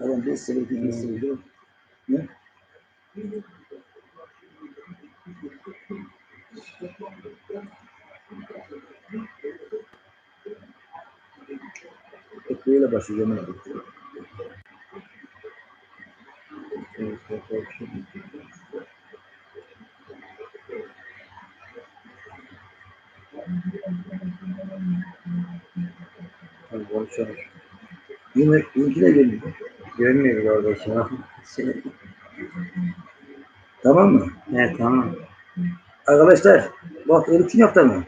Adam 5 sene 2 sene ne? Hep böyle başlıyor zaman abi. Hadi konuşalım. Yine geliyor. Görmüyor kardeş ya. Şey- Tamam mı? He tamam. Arkadaşlar bak 52. hafta mı?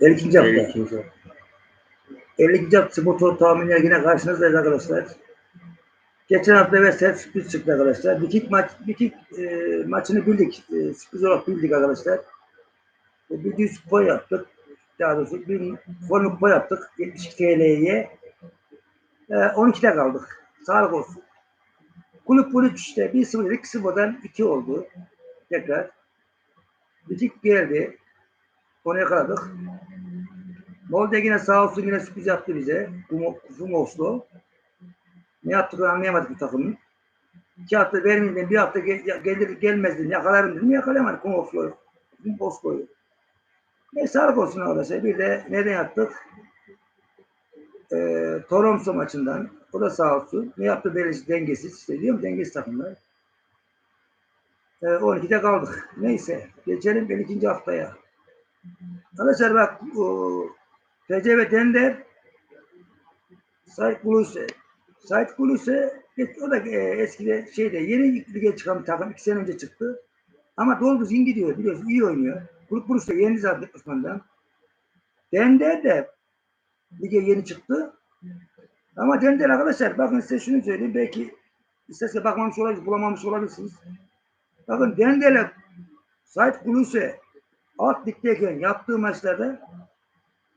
52. hafta. 52. 52. hafta spor tahminleri yine karşınızdayız arkadaşlar. Geçen hafta ve set sürpriz çıktı arkadaşlar. Bikik maç, Bikik e, maçını bildik. E, sürpriz olarak bildik arkadaşlar. E, bir düz kupa yaptık. Daha doğrusu bir formu kupa yaptık. 72 TL'ye. E, 12'de kaldık. Sağlık olsun. Kulüp kulüp işte 1-0 dedik. 0'dan 2 oldu. Tekrar. Bikik geldi. Onu yakaladık. Molde yine sağ olsun yine sürpriz yaptı bize. Fumoslu. Ne yaptıklarını anlayamadık bu takımın. İki hafta vermeyeyim dedim, bir hafta gel, gelir gelmez dedim, yakalarım dedim, yakalayamadık Fumoslu'yu. Fumoslu'yu. Ne sağlık olsun arkadaşlar. Bir de neden yaptık? Ee, Toromso maçından. O da sağ olsun. Ne yaptı belirsiz dengesiz. İşte diyorum dengesiz takımlar. Ee, 12'de kaldık. Neyse. Geçelim ben ikinci haftaya. Arkadaşlar bak o, TC ve Dender Sait Buluse. Sait Buluse o da e, eskide şeyde yeni lige çıkan bir takım. iki sene önce çıktı. Ama doldu zin gidiyor biliyorsun iyi oynuyor. Grup Buluse yeni zaten Osman'dan. Dender de lige yeni çıktı. Ama Dender arkadaşlar bakın size şunu söyleyeyim. Belki isterse bakmamış olabilirsiniz, bulamamış olabilirsiniz. Bakın Dender'le Sait Buluse alt ligdeyken yaptığı maçlarda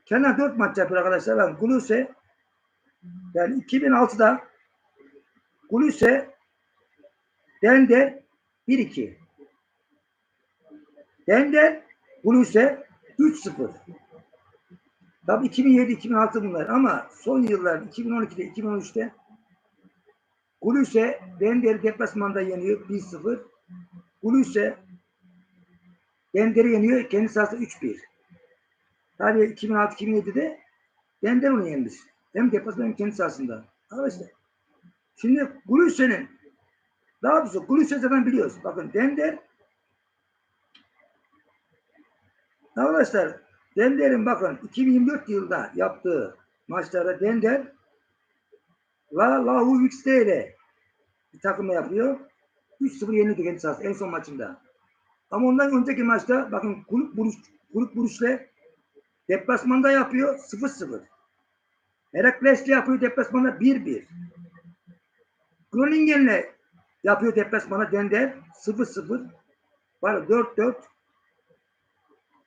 kenar dört maç yapıyor arkadaşlar. Ben Guluse yani 2006'da Guluse Dender 1-2 Dender Guluse 3-0 Tabii 2007-2006 bunlar ama son yıllar 2012'de 2013'te Guluse Dender'i deplasmanda yeniyor 1-0 Guluse Dender'i yeniyor. Kendi sahasında 3-1. Tabii 2006-2007'de Dender onu yenmiş. Hem deplasman hem kendi sahasında. Arkadaşlar. Şimdi Gülüşse'nin daha doğrusu Gülüşse zaten biliyoruz. Bakın Dender arkadaşlar Dender'in bakın 2024 yılında yaptığı maçlarda Dender La Lahu XT ile bir takımla yapıyor. 3-0 yenildi kendi sahasında en son maçında. Ama ondan önceki maçta bakın kulüp vuruş, kulüp vuruşla deplasmanda yapıyor 0-0. Herakles'le yapıyor deplasmanda 1-1. Groningen'le yapıyor deplasmanda Dender 0-0. Var 4-4.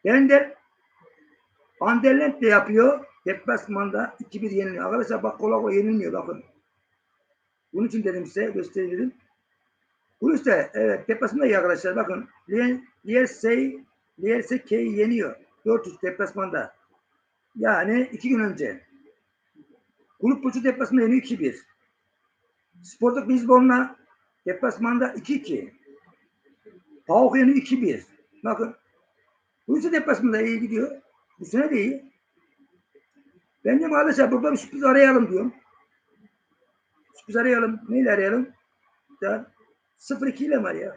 Dender Anderlecht de yapıyor deplasmanda 2-1 yeniliyor. Arkadaşlar bak kolay kolay yenilmiyor bakın. Bunun için dedim size gösterelim. Bu işte evet deplasmanda iyi arkadaşlar. Bakın Liyersey Liyerseke'yi yeniyor. 400 deplasmanda. Yani iki gün önce. Kulüp Burcu deplasmanda yeniyor 2-1. Sporting Lisbon'la deplasmanda 2-2. PAOK yeniyor 2-1. Bakın bu işte deplasmanda iyi gidiyor. Bu sene de iyi. Ben de arkadaşlar burada bir sürpriz arayalım diyorum. Sürpriz arayalım. Neyle arayalım? Da 0-2 ile var ya.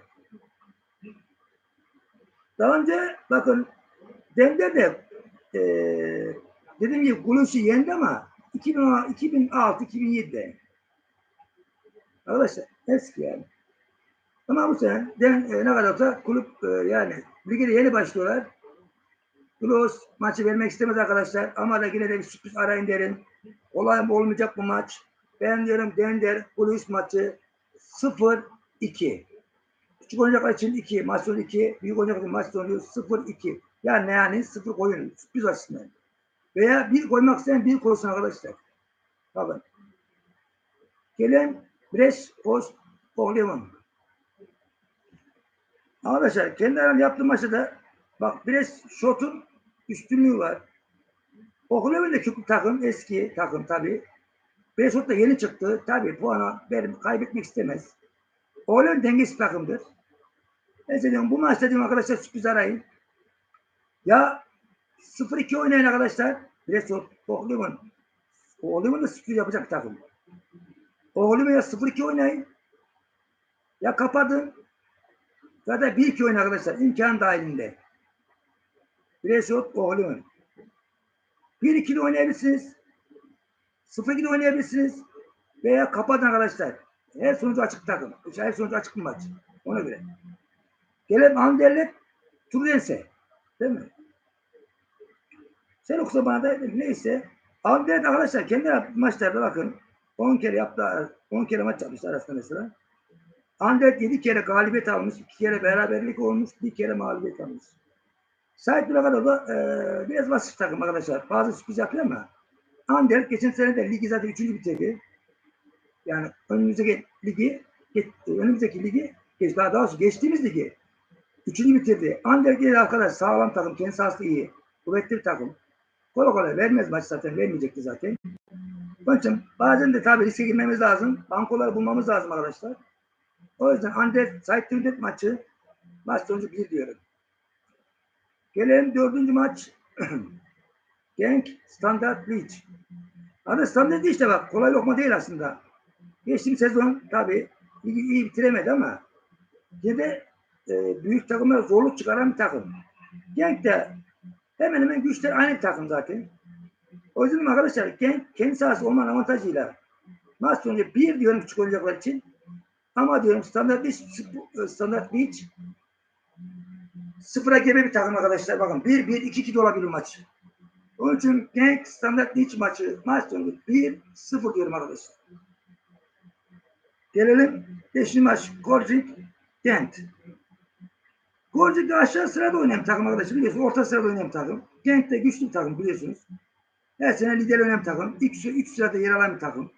Daha önce bakın Dender de e, dediğim gibi Gulusi yendi ama 2006-2007'de. Arkadaşlar eski yani. Ama bu sene den, e, ne kadar olsa kulüp e, yani ligde yeni başlıyorlar. Glos maçı vermek istemez arkadaşlar ama da yine de bir sürpriz arayın derim. Olay mı olmayacak bu maç. Ben diyorum Dender Glos maçı 0 2. Küçük oyuncaklar için 2, maç sonu 2, büyük oyuncaklar için maç sonu 0 2. Yani yani 0 koyun. Sürpriz açısından. Veya bir koymak isteyen bir koysun arkadaşlar. Bakın. Gelen Bres Os Ohleman. Arkadaşlar kendi aramda yaptığım maçta da bak Bres Şot'un üstünlüğü var. Da küçük takım, eski takım tabii. Beşiktaş da yeni çıktı. Tabii puanı verip kaybetmek istemez. Oğlan dengesiz takımdır. Ben size bu maçta diyorum arkadaşlar sürpriz arayın. Ya 0-2 oynayın arkadaşlar. Beşiktaş Oğlumun. Oğlumun da sürpriz yapacak takım. Oğlum ya 0-2 oynayın. Ya kapatın. Ya da 1-2 oynayın arkadaşlar. İmkan dahilinde. Beşiktaş Oğlumun. 1-2 de oynayabilirsiniz. 0-2 de oynayabilirsiniz. Veya kapatın arkadaşlar. Her sonucu açık takım. Her sonucu açık bir maç. Ona göre. Gelelim Anderlet Turdense. Değil mi? Sen okusa bana da neyse. Anderlet arkadaşlar kendi maçlarda bakın. 10 kere yaptı. 10 kere maç yapmışlar arasında mesela. Anderlet 7 kere galibiyet almış. 2 kere beraberlik olmuş. 1 kere mağlubiyet almış. Kadar da e, biraz basit takım arkadaşlar. Bazı sürpriz yapıyor ama Anderlet geçen sene de ligi zaten 3. bitirdi. Yani önümüzdeki ligi önümüzdeki ligi daha doğrusu geçtiğimiz ligi üçüncü bitirdi. Anderlecht arkadaş sağlam takım, kendi sahası iyi. Kuvvetli bir takım. Kolay kolay vermez maç zaten. Vermeyecekti zaten. Onun için bazen de tabii riske girmemiz lazım. Bankoları bulmamız lazım arkadaşlar. O yüzden Anderlecht Sait Tündet maçı maç sonucu bir diyorum. Gelelim dördüncü maç. Genk Standard. Adı Standard League işte bak kolay lokma değil aslında. Geçtiğim sezon tabii ligi iyi bitiremedi ama yine de e, büyük takımlara zorluk çıkaran bir takım. Genk de hemen hemen güçler aynı bir takım zaten. O yüzden arkadaşlar Genk kendi sahası olmanın avantajıyla maç sonucu bir diyorum küçük oyuncaklar için ama diyorum standart beach, standart beach sıfıra gebe bir takım arkadaşlar. Bakın 1-1, 2-2 de olabilir maç. Onun için Genk standart beach maçı maç sonucu 1-0 diyorum arkadaşlar. Gelelim 5. maç Gorcik Gent. Gorcik de aşağı sırada oynayan takım arkadaşlar biliyorsunuz. Orta sırada oynayan takım. Gent de güçlü bir takım biliyorsunuz. Her sene lider oynayan takım. İlk, üç sırada yer alan bir takım.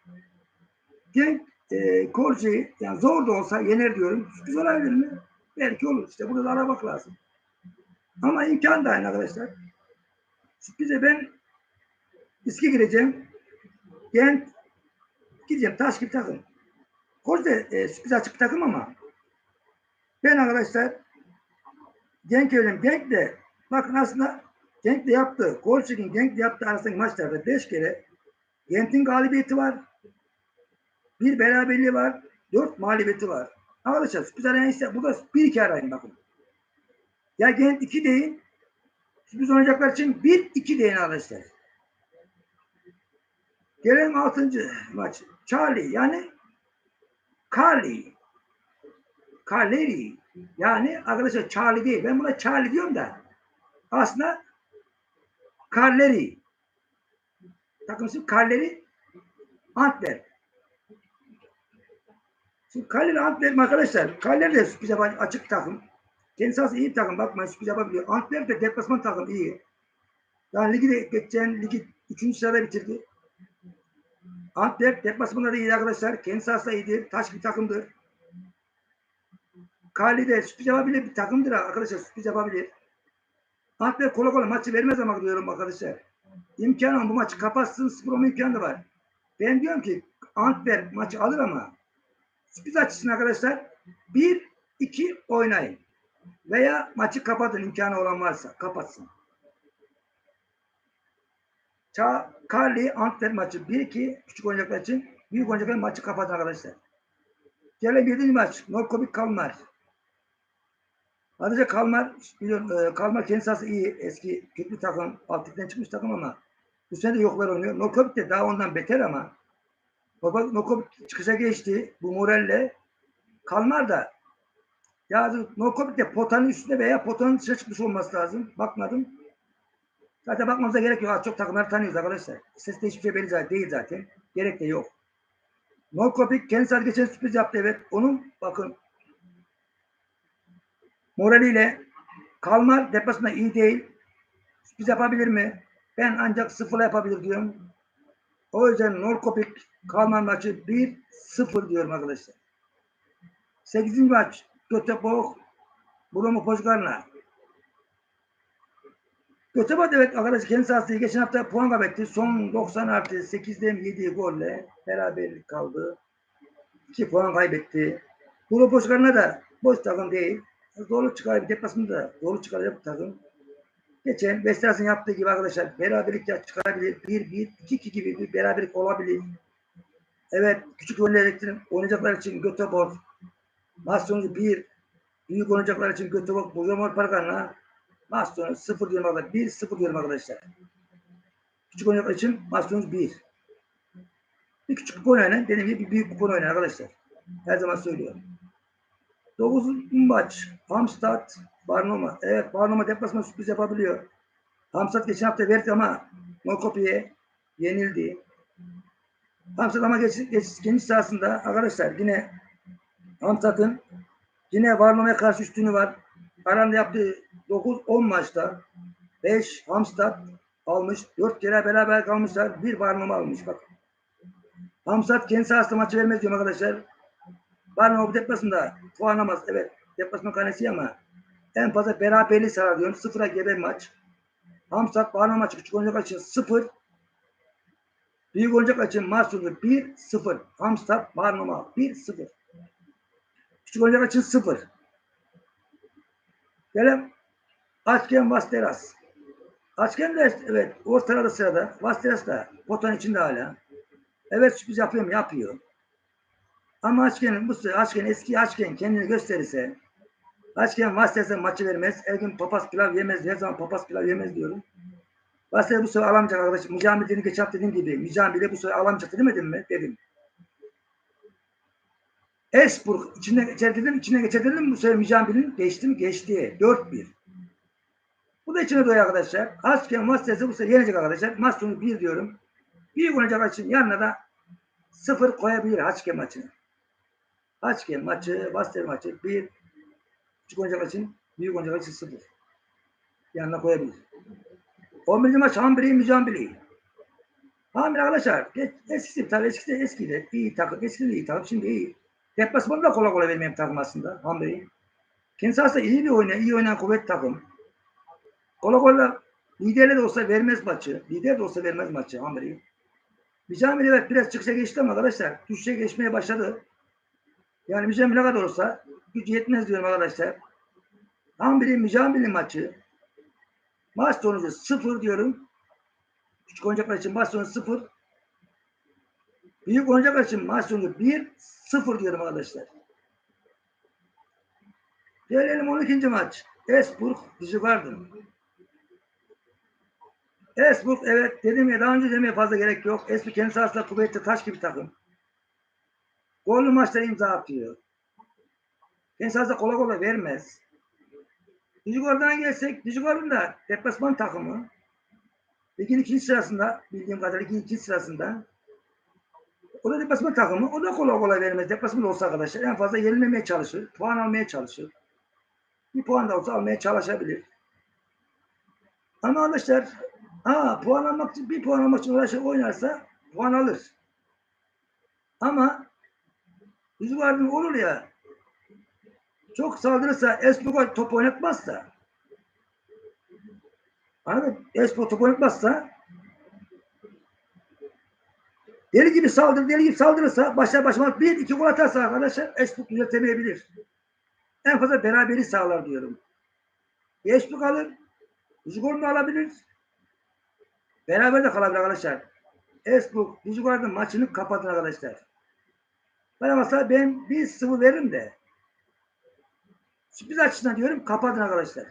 Gent e, Gorcik'i yani zor da olsa yener diyorum. Sürpriz olabilir mi? Belki olur. İşte burada da aramak lazım. Ama imkan da aynı arkadaşlar. Sürprize ben riske gireceğim. Gent gideceğim. Taş gibi takım. Koç da e, sürpriz açık bir takım ama ben arkadaşlar Genk öyleyim. Genk de bakın aslında Genk de yaptı. Kolçik'in Genk de yaptığı arasındaki maçlarda 5 kere Genk'in galibiyeti var. Bir beraberliği var. Dört mağlubiyeti var. Arkadaşlar sürpriz arayan ise burada bir iki arayın bakın. Ya Genk iki deyin. Sürpriz oynayacaklar için bir iki deyin arkadaşlar. Gelelim altıncı maç. Charlie yani Carly. Carleri. Yani arkadaşlar Charlie değil. Ben buna Charlie diyorum da aslında Carleri. Takım ismi Carleri Antler. Şimdi Carleri Antler arkadaşlar. Carleri de yapan açık takım. Sahası iyi bir takım. Bakmayın sürpriz yapabiliyor. Antler de deplasman takım iyi. Yani ligi de geçen ligi 3. sırada bitirdi. Antwerp deplasmanları iyi arkadaşlar. Kendi sahası iyidir. Taş bir takımdır. Kali de sürpriz yapabilir bir takımdır arkadaşlar. Sürpriz yapabilir. Antwerp kolay kolay maçı vermez ama diyorum arkadaşlar. İmkanı bu maçı kapatsın. Spor olma imkanı da var. Ben diyorum ki Antwerp maçı alır ama sürpriz açısından arkadaşlar 1-2 oynayın. Veya maçı kapatın imkanı olan varsa kapatsın. Ça Carly Antwerp maçı 1-2 küçük oyuncaklar için büyük oyuncaklar maçı kapatın arkadaşlar. Gelen 7. maç Norkopik Kalmar. Ayrıca Kalmar biliyorum e, Kalmar kendi iyi eski köklü takım altlıktan çıkmış takım ama bu sene de yoklar oynuyor. Norkopik de daha ondan beter ama Norkopik çıkışa geçti bu moralle. Kalmar da ya Norkopik de potanın üstünde veya potanın dışına çıkmış olması lazım. Bakmadım. Zaten bakmamıza gerek yok. Az çok takımları tanıyoruz arkadaşlar. Sesde hiçbir şey belli değil zaten. Gerek de yok. Norkopik kendi sadece geçen sürpriz yaptı evet. Onun bakın moraliyle Kalmar deplasında iyi değil. Sürpriz yapabilir mi? Ben ancak sıfırla yapabilir diyorum. O yüzden Norkopik Kalmar maçı 1-0 diyorum arkadaşlar. 8. maç Göteborg Bromo Pozgarna. Göteborg evet arkadaş kendi sahasında geçen hafta puan kaybetti. Son 90 artı 8'den 7 golle beraberlik kaldı. 2 puan kaybetti. Grup başkanına da boş takım değil. Zorluk çıkarıyor. Deplasmanda zorluk çıkarıyor bu takım. Geçen Beşiktaş'ın yaptığı gibi arkadaşlar beraberlik ya çıkarabilir. 1-1, 2-2 gibi bir beraberlik olabilir. Evet küçük oyuncular oynayacaklar için Göteborg. Maç sonucu 1. Büyük oynayacaklar için Göteborg. Buzamor Parkan'la maç sonu 0 diyorum arkadaşlar. 1-0 diyorum arkadaşlar. Küçük oynayacaklar için maç sonucu 1. Bir küçük kupon oynayan dediğim gibi bir büyük kupon oynayan arkadaşlar. Her zaman söylüyorum. 9 maç. Hamstad, Barnoma. Evet Barnoma deplasman sürpriz yapabiliyor. Hamstad geçen hafta verdi ama Mokopi'ye yenildi. Hamstad ama geç, geç, geniş sahasında arkadaşlar yine Hamstad'ın yine Barnoma'ya karşı üstünü var. Aranda yaptığı 9-10 maçta 5 Hamstad almış. 4 kere beraber kalmışlar. Bir Barnoma almış. Bak. Hamstad kendi sahasında maçı vermez diyorum arkadaşlar. Barnoma bu deplasmanda puanlamaz. Evet. Deplasman kanesi ama en fazla beraberliği sağlar diyorum. Sıfıra gebe maç. Hamstad Barnoma maçı küçük oyuncak için 0. Büyük oyuncak için maç sonu 1-0. Hamstad Barnoma 1-0. Küçük oyuncak için 0. Gelelim Açken Vasteras. Açken de evet ortada sırada. Vasteras da potanın içinde hala. Evet sürpriz yapıyor mu? Yapıyor. Ama Açken'in bu sıra Açken eski Açken kendini gösterirse Açken Vasteras'a maçı vermez. Her gün papaz pilav yemez. Her zaman papaz pilav yemez diyorum. Vasteras bu sefer alamayacak arkadaşım. Mücamil dediğim geçen dediğim gibi. Mücamil de bu sefer alamayacak demedim mi? Dedim. Esburg içine geçer dedim. içine geçer dedim. Bu sefer Mücamil'in geçti mi? Geçti. 4-1. Bu da içine doyuyor arkadaşlar. Açken Vasteras'ı bu sefer yenecek arkadaşlar. Sonu 1 diyorum. Büyük oynayacak için yanına da 0 koyabilir Haçke maçını. Haçke maçı, Vaster maçı 1 küçük oyuncak için, büyük oyuncak için 0. Yanına koyabilir. 11. maç Hambiri Mücambili. Hambiri arkadaşlar eskisi tabii eskisi eskiydi. İyi takım. Eskisi iyi takım. Şimdi iyi. Deplasmanı da kolay kolay vermeyen takım aslında. Hambiri. Kendisi aslında iyi bir oynayan, iyi oynayan kuvvet takım. Kolay kolay liderle de olsa vermez maçı. Lider de olsa vermez maçı Hambiri. Mücamil evet biraz çıkışa geçti ama arkadaşlar düşüşe geçmeye başladı. Yani Mücamil ne kadar olsa gücü yetmez diyorum arkadaşlar. Bir Mücamil'in maçı. Maç sonucu sıfır diyorum. Küçük oyuncaklar için maç sonucu sıfır. Büyük oyuncaklar için maç sonucu bir sıfır diyorum arkadaşlar. Gelelim 12. maç. Esburg Dijgarden. Esburg evet dedim ya daha önce demeye fazla gerek yok. Esburg kendi sahasında kuvvetli taş gibi takım. Gollü maçlara imza atıyor. Kendi sahasında kolay kolay vermez. Dijigor'dan gelsek Dijigor'un da deplasman takımı. Ligin ikinci sırasında bildiğim kadarıyla ligin ikinci sırasında. O da deplasman takımı. O da kolay kolay vermez. Deplasman olsa arkadaşlar en fazla yenilmemeye çalışır. Puan almaya çalışır. Bir puan da olsa almaya çalışabilir. Ama arkadaşlar ha, puan almak için bir puan almak için uğraşır oynarsa puan alır. Ama Rüzgar'ın olur ya çok saldırırsa Espo top oynatmazsa anladın Espo top oynatmazsa deli gibi saldır deli gibi saldırırsa başlar başlamaz bir iki gol atarsa arkadaşlar Espo düzeltemeyebilir. En fazla beraberi sağlar diyorum. Espo alır Dijigor'unu alabilir. Beraber de kalabilir arkadaşlar. Esbuk Dijigor'un maçını kapatın arkadaşlar. Ben mesela ben 1-0 veririm de sürpriz açısından diyorum kapatın arkadaşlar.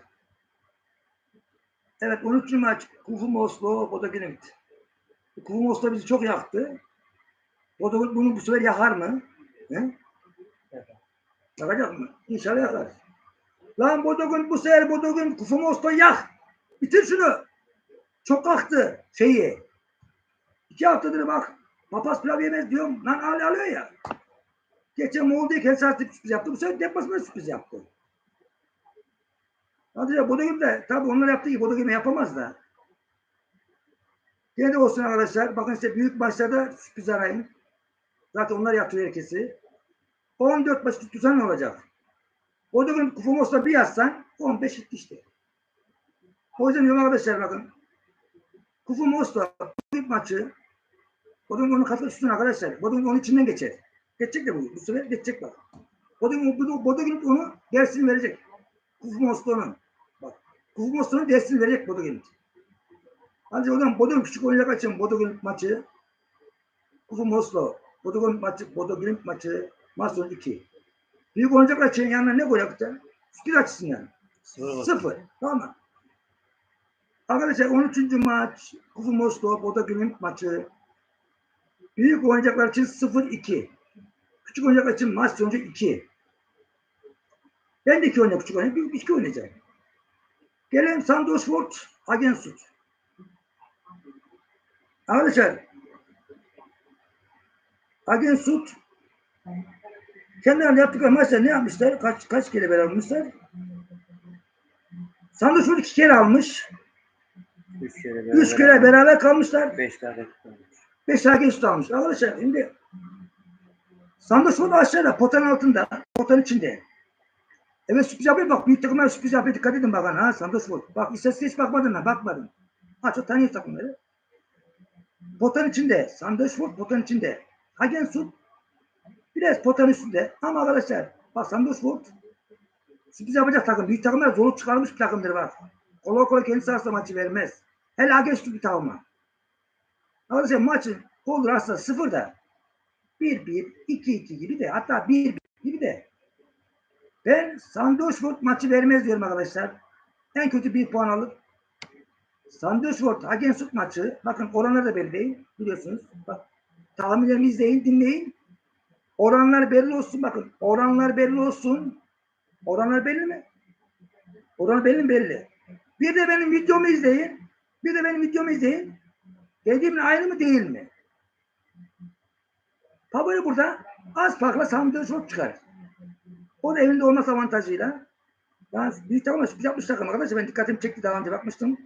Evet 13. maç Kufum Oslo Bodoglimit. Kufum Oslo bizi çok yaktı. Bodoglimit bunu bu sefer yakar mı? He? Yakacak mı? İnşallah yakar. Lan Bodoglimit bu sefer Bodoglimit Kufum Oslo yak. Bitir şunu. Çok kalktı şeyi. İki haftadır bak papaz pilav yemez diyorum. Lan al alıyor ya. Geçen Moğol'dayken saatlik sürpriz yaptı. Bu sefer deplasman sürpriz yaptı. Hadi ya Bodogim de tabii onlar yaptığı gibi Bodogim yapamaz da. Yine de olsun arkadaşlar. Bakın size büyük maçlarda sürpriz arayın. Zaten onlar yapıyor herkesi. 14 maç tuttursan ne olacak? Bodogim Kufumos'ta bir yazsan 15 gitti işte. O yüzden diyorum arkadaşlar bakın. Kufu Mosta ilk maçı Bodrum onun katı üstüne arkadaşlar. Bodrum onun içinden geçer. Geçecek de bu. Bu sefer geçecek bak. Bodrum, Bodrum, Bodrum onu dersini verecek. Kufu Mosta'nın. Bak. Kufu Mosta'nın dersini verecek Bodrum. Ancak o zaman Bodrum küçük oynayacak için Bodrum maçı Kufu Bodrum maçı, Bodrum maçı Mason 2. Büyük oynayacaklar için yanına ne koyacaklar? Fikir açısından. Sıfır bak. Sıfır. Tamam mı? Arkadaşlar 13. maç Kufu Moskova Gümrük maçı. Büyük oyuncaklar için 0-2. Küçük oyuncaklar için maç sonucu 2. Ben de 2 oynayacağım küçük oynayacağım. Büyük 2 oynayacağım. Gelelim Sandos Ford Agensut. Arkadaşlar Agensut kendilerine yaptıkları maçta ne yapmışlar? Kaç kaç kere beraber almışlar? Ford 2 kere almış. Üç kere beraber. Üç kere beraber kalmışlar. Beş tane tutmamış. Beş tane geç almış. Arkadaşlar şimdi Sandos burada aşağıda potanın altında, potanın içinde. Evet sürpriz yapıyor bak. Büyük takımlar sürpriz yapıyor. Dikkat edin bakın ha Sandos Ford. Bak istatistik hiç bakmadın ha bakmadın. Ha çok tanıyor takımları. Potanın içinde. Sandos Ford potanın içinde. Hagen Sud biraz potanın üstünde. Ama arkadaşlar bak Sandos Ford sürpriz yapacak takım. Büyük takımlar zorluk çıkarmış bir takımdır bak. Kolay kolay kendi sahasında maçı vermez. Hele Hagen Sud bir takıma. Arkadaşlar maçın olur aslında sıfır da 1-1, 2-2 gibi de hatta 1-1 gibi de ben Sandöşford maçı vermez diyorum arkadaşlar. En kötü bir puan alıp Sandöşford Hagensut maçı bakın oranları da belli değil biliyorsunuz. Bak tahminlerimi izleyin dinleyin. Oranlar belli olsun bakın. Oranlar belli olsun. Oranlar belli mi? Oran belli? Belli. Bir de benim videomu izleyin. Bir de benim videomu izleyin. Dediğimin aynı mı değil mi? Favori burada az farkla sandığı çok çıkar. O da evinde olması avantajıyla. Yani büyük takım sürpriz yapmış takım arkadaşlar. Ben dikkatimi çekti daha önce bakmıştım.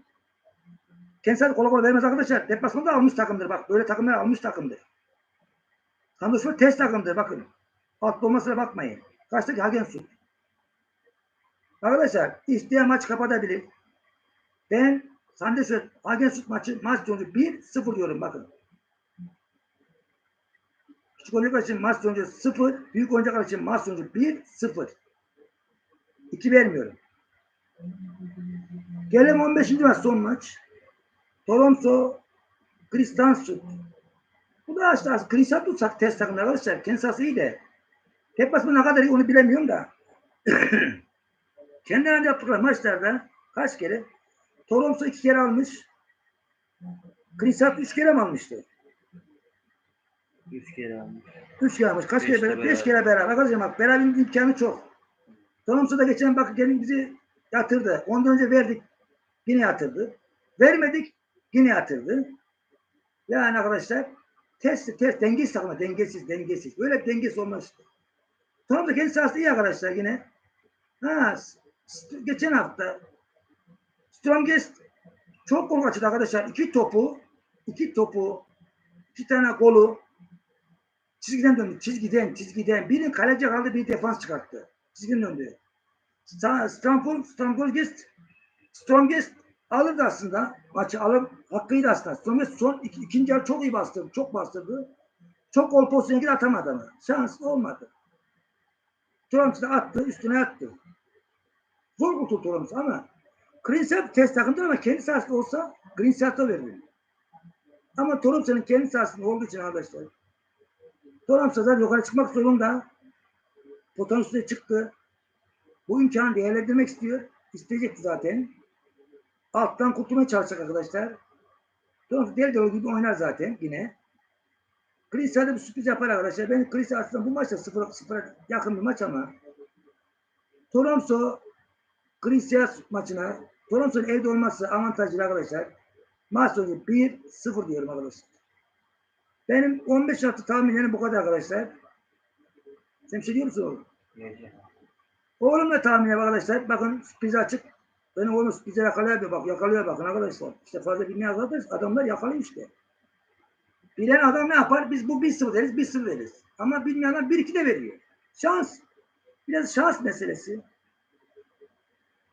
Kendisi kolay kolay vermez arkadaşlar. Deplasmanda da almış takımdır bak. Böyle takımlar almış takımdır. Sandviç test takımdır bakın. Altta olmasına bakmayın. Karşıdaki Hagen Su. Arkadaşlar isteyen maç kapatabilir. Ben Sandviç Hagen Su maçı maç sonucu 1-0 diyorum bakın. Küçük oyuncaklar için maç sonucu 0, büyük oyuncaklar için maç sonucu 1-0. 2 vermiyorum. Gelelim 15. maç son maç. Toronto Kristansut. Bu da işte Kristansut test takımı arkadaşlar. Sahası iyi de. Tek basma ne kadar iyi onu bilemiyorum da. Kendilerine yaptıkları maçlarda kaç kere? Toronto iki kere almış. Kristansut üç kere mi almıştı? Üç kere almış. Üç kere almış. Kaç Beş kere de beraber? Beş beraber. kere beraber. Arkadaşlar bak beraberlik imkanı çok. Toronto da geçen bak gelin bizi yatırdı. Ondan önce verdik. Yine yatırdı. Vermedik. Yine yatırdı. Yani arkadaşlar test, test dengesiz takımı. Dengesiz, dengesiz. Böyle dengesiz olmaz. Toronto kendi sahası iyi arkadaşlar yine. Ha, geçen hafta Strongest çok gol kaçırdı arkadaşlar. İki topu, iki topu, iki tane golü çizgiden döndü. Çizgiden, çizgiden. Birinin kaleci kaldı, bir defans çıkarttı. Çizgiden döndü. Strongest, Strongest alırdı aslında. Maçı alıp hakkıydı aslında. Strongest son iki, ikinci yarı çok iyi bastırdı. Çok bastırdı. Çok gol pozisyonu gibi atamadı ama. Şans olmadı. Da attı, üstüne attı. Zor kurtuldu Toronto ama Green test takımdır ama kendi sahasında olsa Green Safe'da verir. Ama Toronto'nun kendi sahasında olduğu için arkadaşlar da yukarı çıkmak zorunda. Üstüne çıktı. Bu imkanı değerlendirmek istiyor. İsteyecekti zaten. Alttan kurtulmaya çalışacak arkadaşlar. Toronto deli dolu gibi oynar zaten yine. Chris'e bir sürpriz yapar arkadaşlar. Ben Chris aslında bu maçta 0-0 yakın bir maç ama Toronto Chris'e maçına Toronto'nun evde olması avantajlı arkadaşlar. Maç sonu 1-0 diyorum arkadaşlar. Benim 15 hafta tahminlerim bu kadar arkadaşlar. Sen bir şey diyor musun oğlum? Oğlum da tahmini arkadaşlar. Bakın sürpriz açık. Benim oğlum sürprize yakalıyor. Bak yakalıyor bakın arkadaşlar. İşte fazla bilmeyen arkadaşlar adamlar yakalıyor işte. Bilen adam ne yapar? Biz bu 1-0 deriz, 1-0 deriz. Ama bilmeyenler 1-2 de veriyor. Şans. Biraz şans meselesi.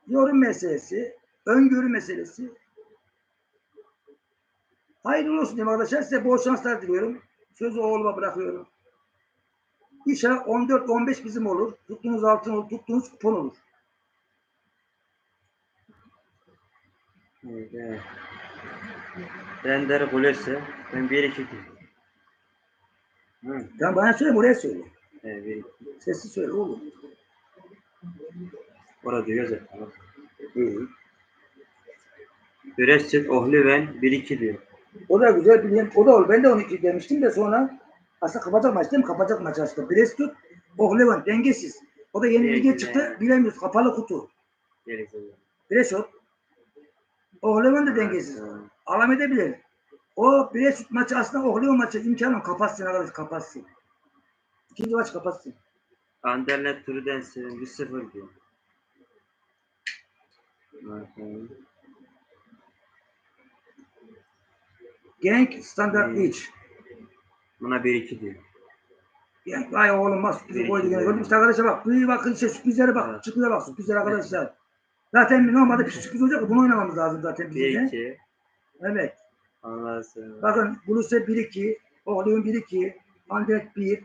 Yorum meselesi. öngörü meselesi. Hayırlı olsun diyeyim arkadaşlar. Size bol şanslar diliyorum. Sözü oğluma bırakıyorum. İnşallah 14-15 bizim olur. Tuttuğunuz altın olur. Tuttuğunuz kupon olur. Evet, evet. Render Kulesi. Ben 1-2 diyorum. Hı. Tamam bana söyle buraya söyle. Evet, 1-2. Sessiz söyle oğlum. Orada diyor zaten. İyi. Güreşçet Ohliven 1-2 diyor. O da güzel biliyorum. O da olur. Ben de 12 demiştim de sonra aslında kapacak maç değil mi? Kapacak maç aslında. Brestut, Ohlevan dengesiz. O da yeni lige çıktı. Bilemiyoruz. Kapalı kutu. Gerisi. Brestut. Ohlevan da dengesiz. Alam edebilir. O Brestut maçı aslında Ohlevan maçı imkanı kapatsın arkadaş kapatsın. İkinci maç kapatsın. Anderlet Trudense'nin 1-0 diyor. Genk standart Hmm. 3. Buna 1-2 diyor. Genk vay oğlum bak sürprizi Bir, koydu gene. Gördün işte arkadaşlar bak. Büyü bakın işte sürprizlere bak. Evet. Çıkıyor bak sürprizler arkadaşlar. Zaten normalde bir sürpriz olacak. Bunu oynamamız lazım zaten bizim de. 1-2. Evet. Seversen. Bakın Blues'e 1-2, Oğlum 1-2, Anderlecht 1,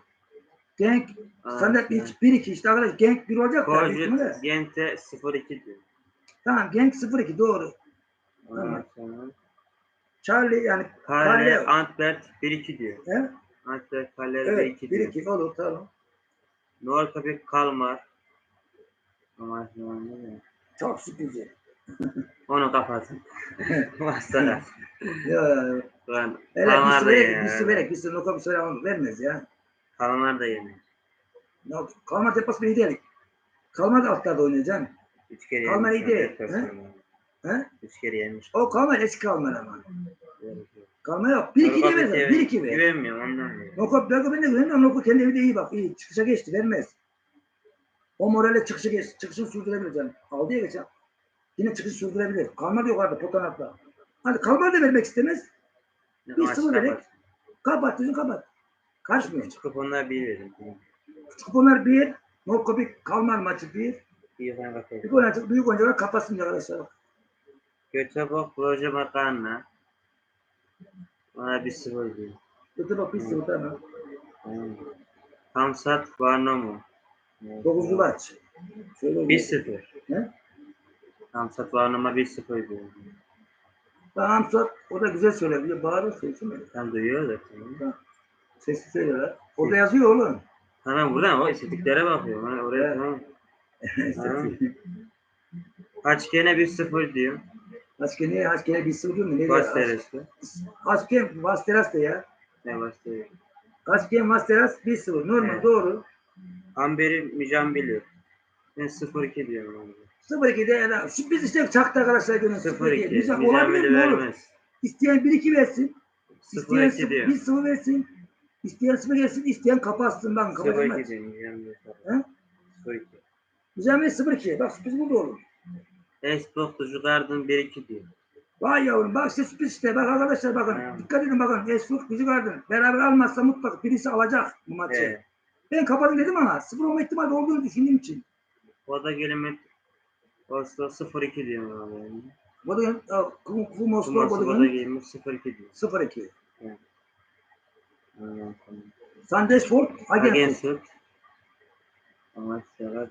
Genk, Standard 3, 1-2 işte arkadaş Genk 1 olacak ihtimalle. Gente 0-2 diyor. Tamam Genk 0-2 doğru. Ondan sonra Charlie yani Kalle. Antwerp 1-2 diyor. He? Antwerp Kalle Evet 1-2 diyor. 1-2 olur tamam. Norrköping Kalmar. Ama ne? Çok sürpriz. Onu kapatın. Lan hele bir Kalmar da severek, bir yener. severek, bir severek, bir severek vermez ya. Kalmar da yener. ya Kalmar tepasını iyi değil. Kalmar da altlarda oynayacaksın. Üç kere Kalmar iyi değil, he? Üç kere yemiş. O Kalmar eski Kalmar ama. Evet. Kalmar yok. 1-2 de Norrköping'e vermez. 1-2 ver. Güvenmiyorum ondan diyor. Noko Bergo ben de güveniyorum. Noko kendi evinde iyi bak. iyi. Çıkışa geçti. Vermez. O moralle çıkışa geç. Çıkışını sürdürebilir canım. Aldı ya geçen. Yine çıkışı sürdürebilir. Kalmadı yukarıda potanakta. Hadi kalmadı da vermek istemez. Ne Bir sıfır vererek. kapat. Yüzünü kapat. Karışmıyor. Çıkıp onlar bir verin. Küçük kuponlar bir. Noko bir Kalmar maçı bir. Ben bakayım. Büyük oyuncular, büyük oyuncular kapatsın arkadaşlar. Göteborg Proje Makarna. Bana bir sıfır diyor. Kötü bak bir sıvı tamam. Tamam. Kamsat Varnomu. Dokuzlu maç. Şöyle Bir sıfır. Ne? Kamsat Varnomu bir sıfır diyor. Tamam sor. O da güzel söyleyebiliyor. Bağırır söylesin mi? Tam duyuyor zaten. Sesli söylüyorlar. Orada yazıyor oğlum. Tamam buradan o istatistiklere bakıyor. Oraya Evet. tamam. Gene bir sıfır diyor. Haskene, Haskene bir sıvı diyor mu? Nereye? Vasteres'te. Haskem, Vasteras da ya. Ne Vasteres? Haskem, Vasteras bir sıvı. Normal, Evet. doğru. Amberi Mücambili. Ben 0-2 diyorum. abi. 0-2'de yani sürpriz işte çaktı arkadaşlar görün. 0-2. 0-2. Güzel olabilir mi oğlum? İsteyen 1-2 versin. İsteyen 0-2 diyor. 1 sıvı versin. İsteyen 0 versin. isteyen kapatsın. 0-2 kapatılmaz. diyor. Mücambili. He? 0-2. Güzel mi? 0-2. Bak sürpriz burada olur. Esbok Tucukardın 1-2 diyor. Vay yavrum bak işte sürpriz işte. Bak arkadaşlar bakın. Evet. Dikkat edin bakın. Esfuk bizi gördün. Beraber almazsa mutlaka birisi alacak bu maçı. Evet. Ben kapatın dedim ama 0 olma ihtimali olduğunu düşündüğüm için. O da gelimet Oslo 0-2 diyor abi. Bodrum, Kum Kum Moskova Kumarsı Boda Bodrum giymiş 0-2 diyor. 0-2. Ondan sonra. Sandesford Agent. Agensut. Ama sever.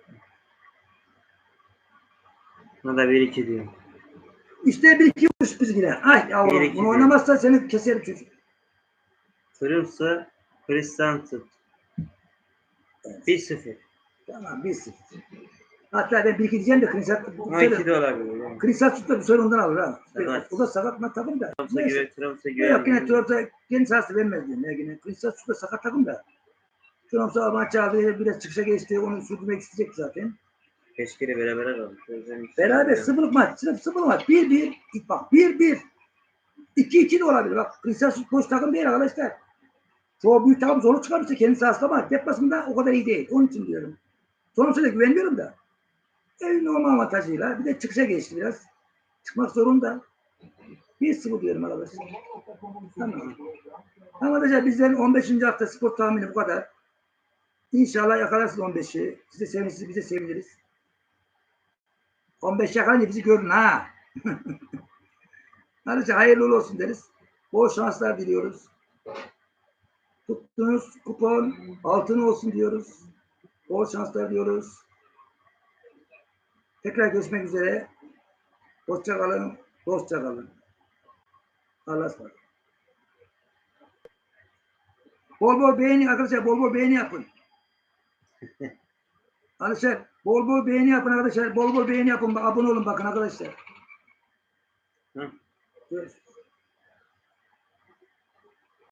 Buna da 1-2 diyor. İşte bir iki vuruş biz yine. Ay yavrum bunu bir. oynamazsan seni keserim çocuk. Trumsa Kristansut. 1-0. Tamam bir sıfır. Hatta ben bir iki diyeceğim de Krinsat Ama 2 de olabilir. yani. Da bu sefer ondan alır ha. Evet. O da sakat mı takım da. Neyse. gibi Trumsa Ya Yok yine. Trabzon'a kendi sahası vermez diyorum. Ya yine Krinsat da sakat takım da. Trabzon maç aldı biraz çıkışa geçti onu sürdürmek isteyecek zaten. Keşke beraber alalım. Beraber sıfırlık maç. Sırf sıfırlık maç. Bir bir. Bak bir bir. İki iki de olabilir. Bak Krinsat boş takım değil arkadaşlar. Çoğu büyük takım zorluk çıkarmışsa kendi sahasında ama deplasmanda o kadar iyi değil. Onun için diyorum. Sonuçta da güvenmiyorum da. Ev normal avantajıyla. Bir de çıkışa geçti biraz. Çıkmak zorunda. Bir sıfır diyorum arkadaşlar. Tamam. Ama arkadaşlar bizlerin 15. hafta spor tahmini bu kadar. İnşallah yakalarsınız 15'i. Size sevinirsiniz, bize seviniriz. 15 yakalayınca bizi görün ha. Ayrıca hayırlı olsun deriz. Bol şanslar diliyoruz. Tuttuğunuz kupon altın olsun diyoruz. Bol şanslar diyoruz. Tekrar görüşmek üzere. Hoşça kalın, dostça kalın. Allah'a ısmarladık. Bol bol beğeni arkadaşlar, bol bol beğeni yapın. Arkadaşlar bol bol beğeni yapın arkadaşlar. Bol bol beğeni yapın. Abone olun bakın arkadaşlar. Hı. Görüşürüz.